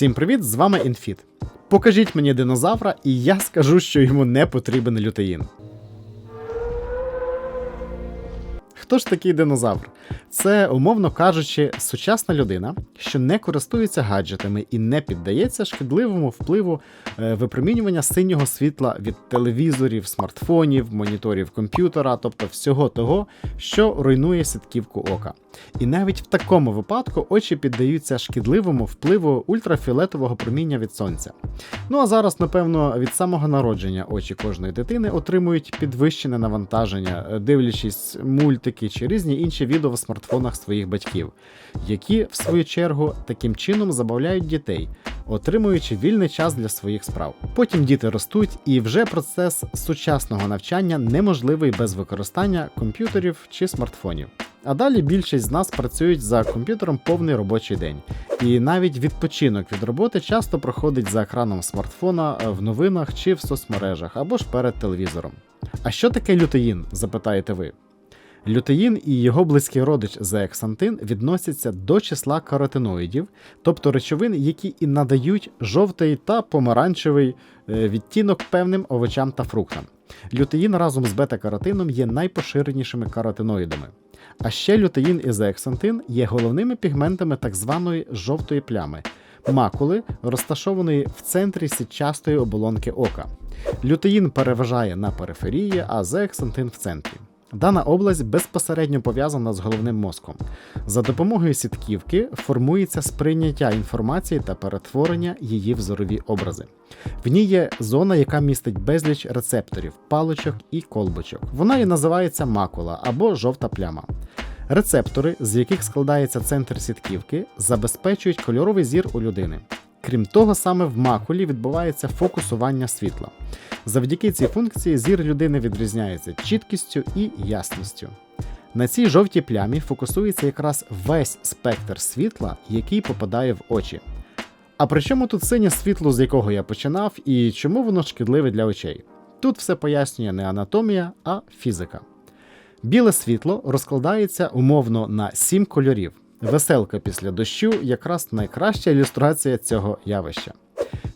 Всім привіт! З вами Інфіт. Покажіть мені динозавра, і я скажу, що йому не потрібен лютеїн. Хто ж такий динозавр? Це, умовно кажучи, сучасна людина, що не користується гаджетами і не піддається шкідливому впливу е, випромінювання синього світла від телевізорів, смартфонів, моніторів комп'ютера, тобто всього того, що руйнує сітківку ока. І навіть в такому випадку очі піддаються шкідливому впливу ультрафіолетового проміння від сонця. Ну а зараз, напевно, від самого народження очі кожної дитини отримують підвищене навантаження, е, дивлячись мультики чи різні інші відео в смартфонах своїх батьків, які, в свою чергу, таким чином забавляють дітей, отримуючи вільний час для своїх справ. Потім діти ростуть, і вже процес сучасного навчання неможливий без використання комп'ютерів чи смартфонів. А далі більшість з нас працюють за комп'ютером повний робочий день. І навіть відпочинок від роботи часто проходить за екраном смартфона е, в новинах чи в соцмережах або ж перед телевізором. А що таке лютеїн? запитаєте ви. Лютеїн і його близький родич зеексантин відносяться до числа каротиноїдів, тобто речовин, які і надають жовтий та помаранчевий е, відтінок певним овочам та фруктам. Лютеїн разом з бета-каротином є найпоширенішими каротиноїдами. А ще лютеїн і зеексантин є головними пігментами так званої жовтої плями, макули, розташованої в центрі сітчастої оболонки ока. Лютеїн переважає на периферії, а зеексантин в центрі. Дана область безпосередньо пов'язана з головним мозком. За допомогою сітківки формується сприйняття інформації та перетворення її в зорові образи. В ній є зона, яка містить безліч рецепторів, паличок і колбочок. Вона і називається макула або жовта пляма. Рецептори, з яких складається центр сітківки, забезпечують кольоровий зір у людини. Крім того, саме в макулі відбувається фокусування світла. Завдяки цій функції зір людини відрізняється чіткістю і ясністю. На цій жовтій плямі фокусується якраз весь спектр світла, який попадає в очі. А при чому тут синє світло, з якого я починав, і чому воно шкідливе для очей? Тут все пояснює не анатомія, а фізика. Біле світло розкладається умовно на сім кольорів. Веселка після дощу якраз найкраща ілюстрація цього явища.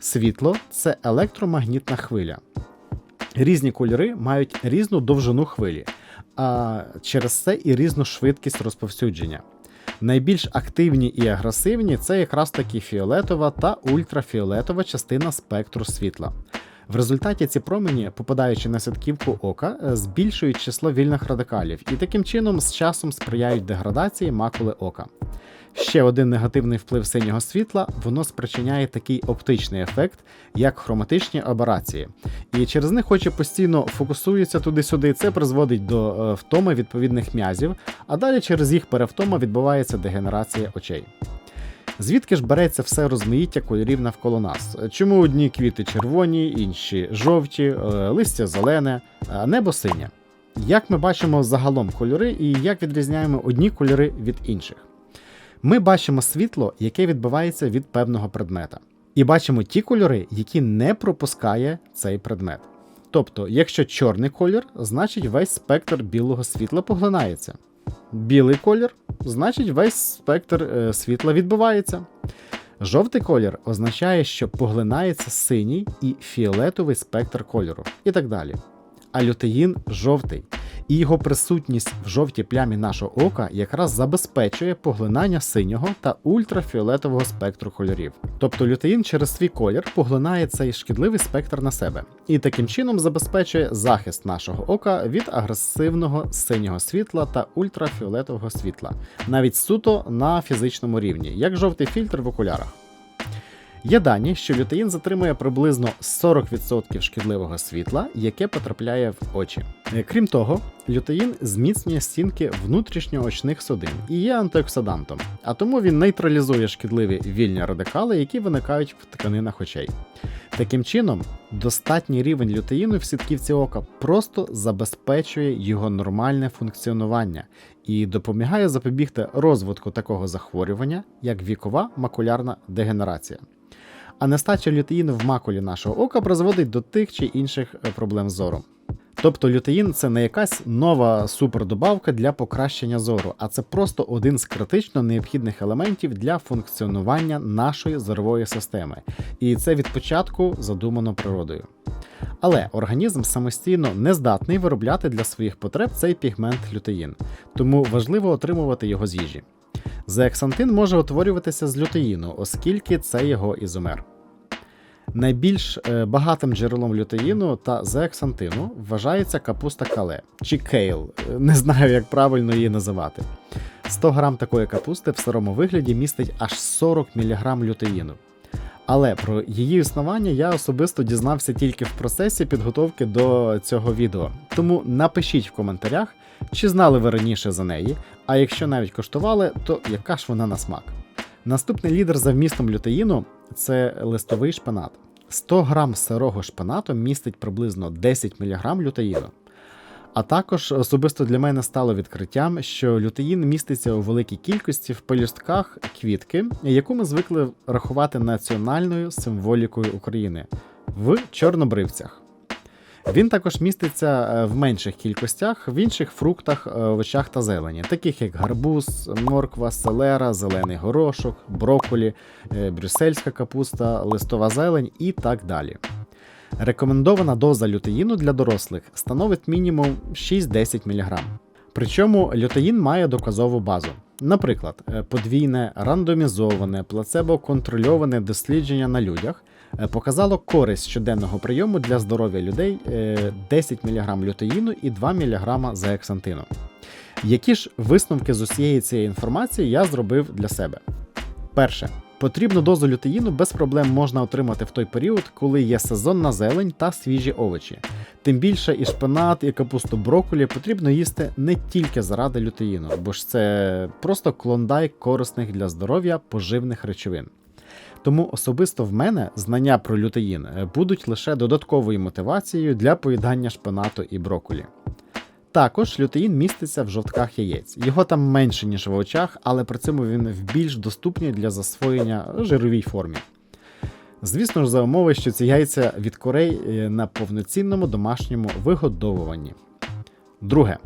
Світло це електромагнітна хвиля. Різні кольори мають різну довжину хвилі, а через це і різну швидкість розповсюдження. Найбільш активні і агресивні це якраз таки фіолетова та ультрафіолетова частина спектру світла. В результаті ці промені, попадаючи на сітківку ока, е, збільшують число вільних радикалів і таким чином з часом сприяють деградації макули ока. Ще один негативний вплив синього світла воно спричиняє такий оптичний ефект, як хроматичні аберації. І через них очі постійно фокусуються туди-сюди, це призводить до е, втоми відповідних м'язів, а далі через їх перевтома відбувається дегенерація очей. Звідки ж береться все розмаїття кольорів навколо нас? Чому одні квіти червоні, інші жовті, е, листя зелене, а небо синє? Як ми бачимо загалом кольори і як відрізняємо одні кольори від інших? Ми бачимо світло, яке відбивається від певного предмета. І бачимо ті кольори, які не пропускає цей предмет. Тобто, якщо чорний колір, значить весь спектр білого світла поглинається. Білий колір, значить весь спектр е, світла відбувається. Жовтий колір означає, що поглинається синій і фіолетовий спектр кольору, і так далі. А лютеїн жовтий і його присутність в жовтій плямі нашого ока якраз забезпечує поглинання синього та ультрафіолетового спектру кольорів. Тобто лютеїн через свій колір поглинає цей шкідливий спектр на себе і таким чином забезпечує захист нашого ока від агресивного синього світла та ультрафіолетового світла, навіть суто на фізичному рівні, як жовтий фільтр в окулярах. Є дані, що лютеїн затримує приблизно 40% шкідливого світла, яке потрапляє в очі. Е, крім того, лютеїн зміцнює стінки внутрішньоочних судин і є антиоксидантом, а тому він нейтралізує шкідливі вільні радикали, які виникають в тканинах очей. Таким чином, достатній рівень лютеїну в сітківці ока просто забезпечує його нормальне функціонування і допомагає запобігти розвитку такого захворювання, як вікова макулярна дегенерація а нестача лютеїну в макулі нашого ока призводить до тих чи інших е, проблем зору. Тобто лютеїн це не якась нова супердобавка для покращення зору, а це просто один з критично необхідних елементів для функціонування нашої зорової системи. І це від початку задумано природою. Але організм самостійно не здатний виробляти для своїх потреб цей пігмент лютеїн, тому важливо отримувати його з їжі. Зеаксантин може утворюватися з лютеїну, оскільки це його ізомер. Найбільш е, багатим джерелом лютеїну та зеаксантину вважається капуста кале чи кейл, е, не знаю, як правильно її називати. 100 грам такої капусти в сирому вигляді містить аж 40 мг лютеїну. Але про її існування я особисто дізнався тільки в процесі підготовки до цього відео. Тому напишіть в коментарях, чи знали ви раніше за неї, а якщо навіть коштували, то яка ж вона на смак. Наступний лідер за вмістом лютеїну це листовий шпинат. 100 грам сирого шпинату містить приблизно 10 мг лютеїну. А також особисто для мене стало відкриттям, що лютеїн міститься у великій кількості в пелюстках квітки, яку ми звикли рахувати національною символікою України в чорнобривцях. Він також міститься е, в менших кількостях в інших фруктах, е, овочах та зелені, таких як гарбуз, морква, селера, зелений горошок, брокколі, е, брюссельська капуста, листова зелень і так далі. Рекомендована доза лютеїну для дорослих становить мінімум 6-10 мг. Причому лютеїн має доказову базу. Наприклад, подвійне рандомізоване плацебо-контрольоване дослідження на людях показало користь щоденного прийому для здоров'я людей е, 10 мг лютеїну і 2 мг зеаксантину. Які ж висновки з усієї цієї інформації я зробив для себе? Перше. Потрібну дозу лютеїну без проблем можна отримати в той період, коли є сезонна зелень та свіжі овочі. Тим більше і шпинат, і капусту брокколі потрібно їсти не тільки заради лютеїну, бо ж це просто клондайк корисних для здоров'я поживних речовин. Тому особисто в мене знання про лютеїн е, будуть лише додатковою мотивацією для поїдання шпинату і брокколі. Також лютеїн міститься в жовтках яєць. Його там менше, ніж в овочах, але при цьому він в більш доступній для засвоєння жировій формі. Звісно ж, за умови, що ці яйця від курей е, на повноцінному домашньому вигодовуванні. Друге,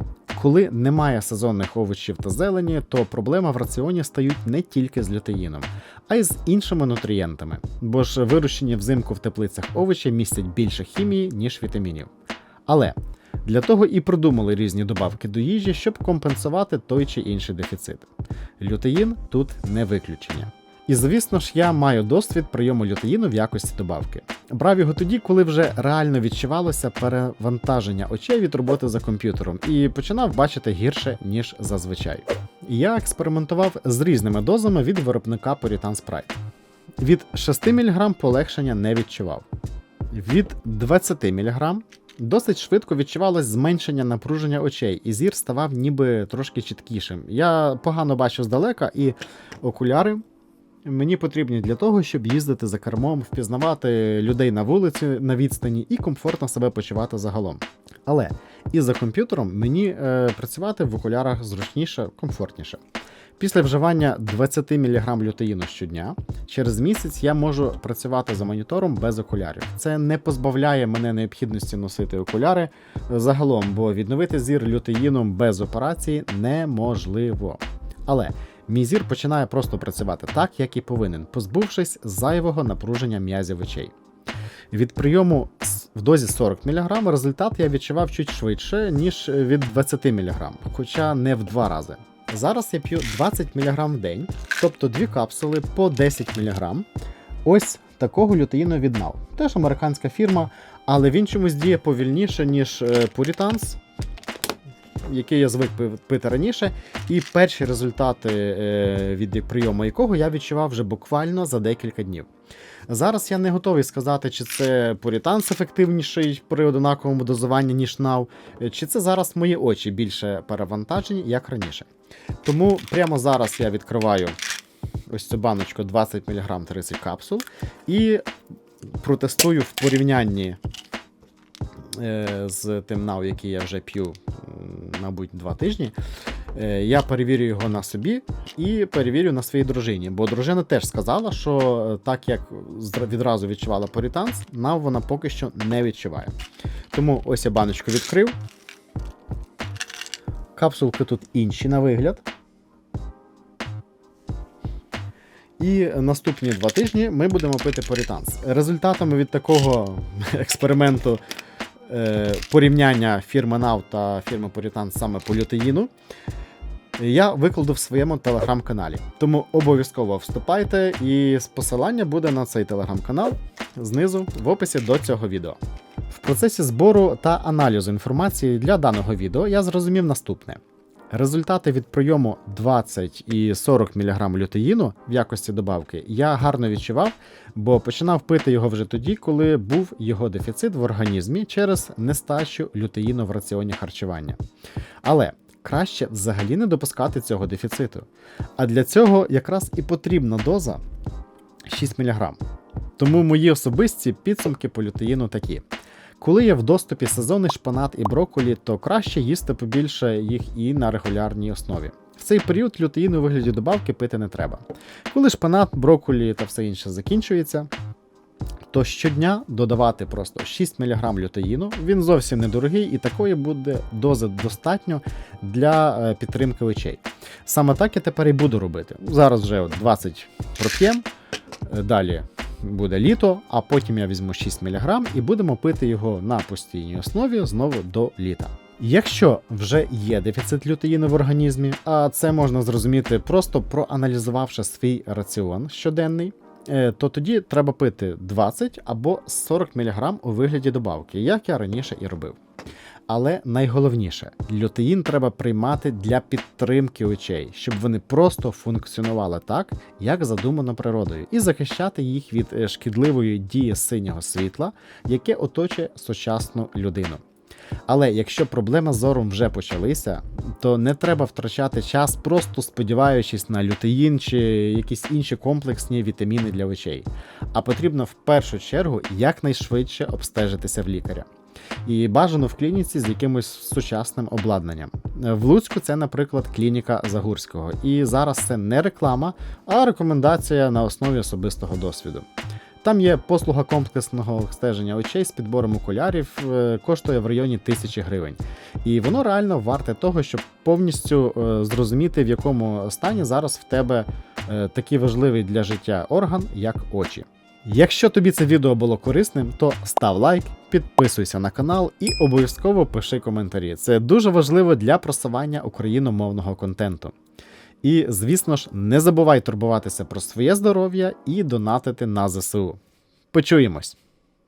коли немає сезонних овочів та зелені, то проблема в раціоні стають не тільки з лютеїном, а й з іншими нутрієнтами, бо ж вирощені взимку в теплицях овочі містять більше хімії, ніж вітамінів. Але для того і придумали різні добавки до їжі, щоб компенсувати той чи інший дефіцит. Лютеїн тут не виключення. І звісно ж, я маю досвід прийому лютеїну в якості добавки. Брав його тоді, коли вже реально відчувалося перевантаження очей від роботи за комп'ютером, і починав бачити гірше, ніж зазвичай. Я експериментував з різними дозами від виробника Puritan Sprite. Від 6 мг полегшення не відчував. Від 20 мг досить швидко відчувалось зменшення напруження очей, і зір ставав ніби трошки чіткішим. Я погано бачу здалека, і окуляри мені потрібні для того, щоб їздити за кермом, впізнавати людей на вулиці на відстані і комфортно себе почувати загалом. Але і за комп'ютером мені е, працювати в окулярах зручніше, комфортніше. Після вживання 20 мг лютеїну щодня, через місяць я можу працювати за монітором без окулярів. Це не позбавляє мене необхідності носити окуляри загалом, бо відновити зір лютеїном без операції неможливо. Але мій зір починає просто працювати так, як і повинен, позбувшись зайвого напруження м'язів очей. Від прийому в дозі 40 мг результат я відчував чуть швидше, ніж від 20 мг, хоча не в два рази. Зараз я п'ю 20 мг в день, тобто дві капсули по 10 мг. Ось такого лютеїну від Now. Теж американська фірма, але він чомусь діє повільніше, ніж е, Puritans, який я звик пи- пити раніше. І перші результати е, від прийому якого я відчував вже буквально за декілька днів. Зараз я не готовий сказати, чи це Puritans ефективніший при однаковому дозуванні, ніж Now, е, чи це зараз мої очі більше перевантажені, як раніше. Тому прямо зараз я відкриваю ось цю баночку 20 мг 30 капсул і протестую в порівнянні е, з тим Now, який я вже п'ю, мабуть, 2 тижні. Е, Я перевірю його на собі і перевірю на своїй дружині. Бо дружина теж сказала, що е, так як відразу відчувала порітанс, нам вона поки що не відчуває. Тому ось я баночку відкрив. Капсулки тут інші на вигляд. І наступні два тижні ми будемо пити порітанс. Результатами від такого експерименту е, порівняння фірми NAV та фірми Порітан саме по лютеїну я викладу в своєму телеграм-каналі. Тому обов'язково вступайте, і посилання буде на цей телеграм-канал знизу в описі до цього відео. В процесі збору та аналізу інформації для даного відео я зрозумів наступне. Результати від прийому 20 і 40 мг лютеїну в якості добавки я гарно відчував, бо починав пити його вже тоді, коли був його дефіцит в організмі через нестачу лютеїну в раціоні харчування. Але краще взагалі не допускати цього дефіциту. А для цього якраз і потрібна доза 6 мг. Тому мої особисті підсумки по лютеїну такі. Коли є в доступі сезонний шпанат і брокколі, то краще їсти побільше їх і на регулярній основі. В цей період лютеїн у вигляді добавки пити не треба. Коли шпанат, брокколі та все інше закінчується, то щодня додавати просто 6 мг лютеїну. Він зовсім недорогий і такої буде дози достатньо для е, підтримки очей. Саме так я тепер і буду робити. Зараз вже 20 проп'єм, е, далі буде літо, а потім я візьму 6 мг і будемо пити його на постійній основі знову до літа. Якщо вже є дефіцит лютеїну в організмі, а це можна зрозуміти просто проаналізувавши свій раціон щоденний, е, то тоді треба пити 20 або 40 мг у вигляді добавки, як я раніше і робив. Але найголовніше, лютеїн треба приймати для підтримки очей, щоб вони просто функціонували так, як задумано природою, і захищати їх від е, шкідливої дії синього світла, яке оточує сучасну людину. Але якщо проблеми з зором вже почалися, то не треба втрачати час, просто сподіваючись на лютеїн чи якісь інші комплексні вітаміни для очей. А потрібно в першу чергу якнайшвидше обстежитися в лікаря. І бажано в клініці з якимось сучасним обладнанням. В Луцьку це, наприклад, клініка Загурського. І зараз це не реклама, а рекомендація на основі особистого досвіду. Там є послуга комплексного стеження очей з підбором окулярів, е, коштує в районі тисячі гривень. І воно реально варте того, щоб повністю е, зрозуміти, в якому стані зараз в тебе е, такий важливий для життя орган, як очі. Якщо тобі це відео було корисним, то став лайк, підписуйся на канал і обов'язково пиши коментарі. Це дуже важливо для просування україномовного контенту. І, звісно ж, не забувай турбуватися про своє здоров'я і донатити на ЗСУ. Почуємось!